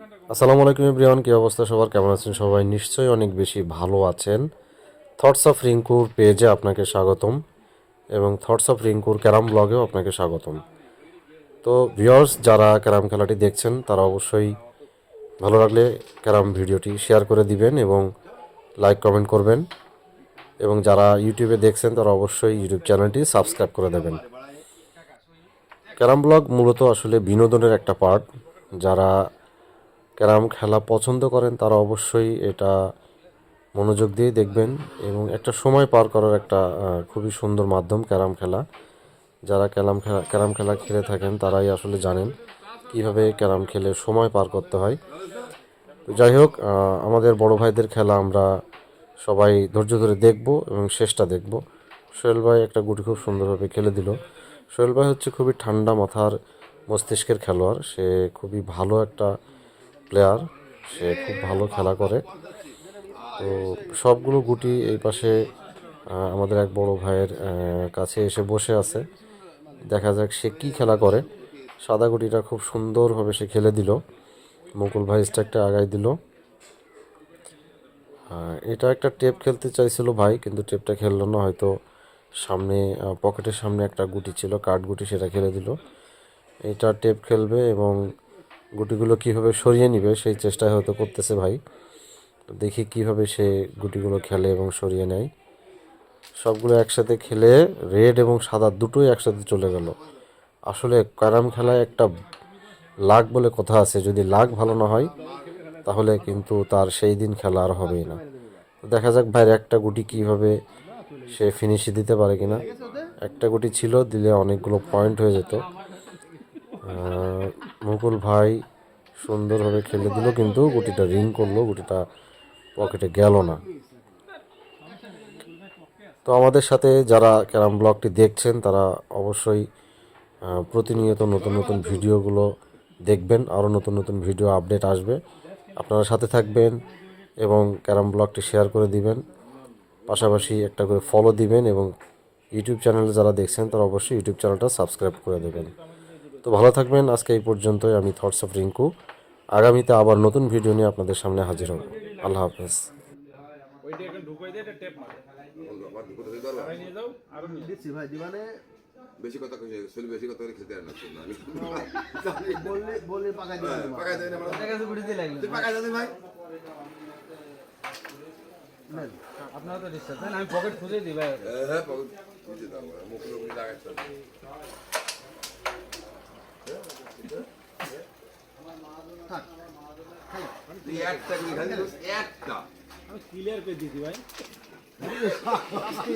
আসসালামু আলাইকুম ইব্রিয়ান কি অবস্থা সবার? কেমন আছেন সবাই? নিশ্চয়ই অনেক বেশি ভালো আছেন। থটস অফ রিঙ্কুর পেজে আপনাকে স্বাগতম এবং থটস অফ রিঙ্কুর ক্যারাম ব্লগেও আপনাকে স্বাগতম। তো ভিউয়ার্স যারা ক্যারাম খেলাটি দেখছেন, তারা অবশ্যই ভালো লাগলে ক্যারাম ভিডিওটি শেয়ার করে দিবেন এবং লাইক কমেন্ট করবেন। এবং যারা ইউটিউবে দেখছেন, তারা অবশ্যই ইউটিউব চ্যানেলটি সাবস্ক্রাইব করে দেবেন। ক্যারাম ব্লগ মূলত আসলে বিনোদনের একটা পার্ট যারা ক্যারাম খেলা পছন্দ করেন, তারা অবশ্যই এটা মনোযোগ দিয়ে দেখবেন এবং একটা সময় পার করার একটা খুবই সুন্দর মাধ্যম ক্যারাম খেলা। যারা ক্যারাম খেলা ক্যারাম খেলা খেলে থাকেন, তারাই আসলে জানেন কীভাবে ক্যারাম খেলে সময় পার করতে হয়। তো যাই হোক আমাদের বড় ভাইদের খেলা আমরা সবাই ধৈর্য ধরে দেখব এবং শেষটা দেখব। সোহেল ভাই একটা গুটি খুব সুন্দরভাবে খেলে দিল। সোহেল ভাই হচ্ছে খুবই ঠান্ডা মাথার মস্তিষ্কের খেলোয়াড়, সে খুবই ভালো একটা প্লেয়ার সে খুব ভালো খেলা করে। তো সবগুলো গুটি এই পাশে আমাদের এক বড় ভাইয়ের কাছে এসে বসে আছে। দেখা যাক সে কি খেলা করে। সাদা গুটিটা খুব সুন্দরভাবে সে খেলে দিল। মুকুল ভাই স্ট্রাকটা আগাই দিল। এটা একটা টেপ খেলতে চাইছিল ভাই, কিন্তু টেপটা খেললো না। হয়তো সামনে পকেটের সামনে একটা গুটি ছিল, কাঠ গুটি সেটা খেলে দিল। এটা টেপ খেলবে এবং গুটিগুলো কীভাবে সরিয়ে নিবে, সেই চেষ্টায় হয়তো করতেছে ভাই। তো দেখি কীভাবে সে গুটিগুলো খেলে এবং সরিয়ে নেয়। সবগুলো একসাথে খেলে রেড এবং সাদা দুটোই একসাথে চলে গেল। আসলে ক্যারাম খেলায় একটা লাগ বলে কথা আছে, যদি লাগ ভালো না হয়, তাহলে কিন্তু তার সেই দিন খেলা আর হবেই না। দেখা যাক ভাইয়ের একটা গুটি কীভাবে সে ফিনিশে দিতে পারে কিনা। একটা গুটি ছিল, দিলে অনেকগুলো পয়েন্ট হয়ে যেত। মুকুল ভাই সুন্দরভাবে খেলে দিল, কিন্তু গুটিটা রিং করল, গুটিটা পকেটে গেল না। তো আমাদের সাথে যারা ক্যারাম ব্লগটি দেখছেন, তারা অবশ্যই প্রতিনিয়ত নতুন নতুন ভিডিওগুলো দেখবেন, আরও নতুন নতুন ভিডিও আপডেট আসবে। আপনারা সাথে থাকবেন এবং ক্যারাম ব্লগটি শেয়ার করে দিবেন, পাশাপাশি একটা করে ফলো দিবেন এবং ইউটিউব চ্যানেলে যারা দেখছেন, তারা অবশ্যই ইউটিউব চ্যানেলটা সাবস্ক্রাইব করে দেবেন। তো ভালো থাকবেন। আজকে এই পর্যন্তই। আমি থটস অফ রিঙ্কু আগামীতে আবার নতুন ভিডিও নিয়ে আপনাদের সামনে হাজির হব। আল্লাহ হাফেজ। বেশি কথা কইছে শরীর বেশি কথা করে খেতে না শুন আমি বললে বললে পাকাই দিবানে পাকাই দেন আমরা কাছে লাগল তুই পাকাই দেন ভাই আপনারা তো ডিস্টার্ব তাই না আমি পকেট খুঁজে দিই ভাই। হ্যাঁ পাকাই বুঝে দাও মুখ মুখ লাগাইছ থাক খাই তুই একটা করে খালি একটা আমি ক্লিয়ার করে দিছি ভাই কি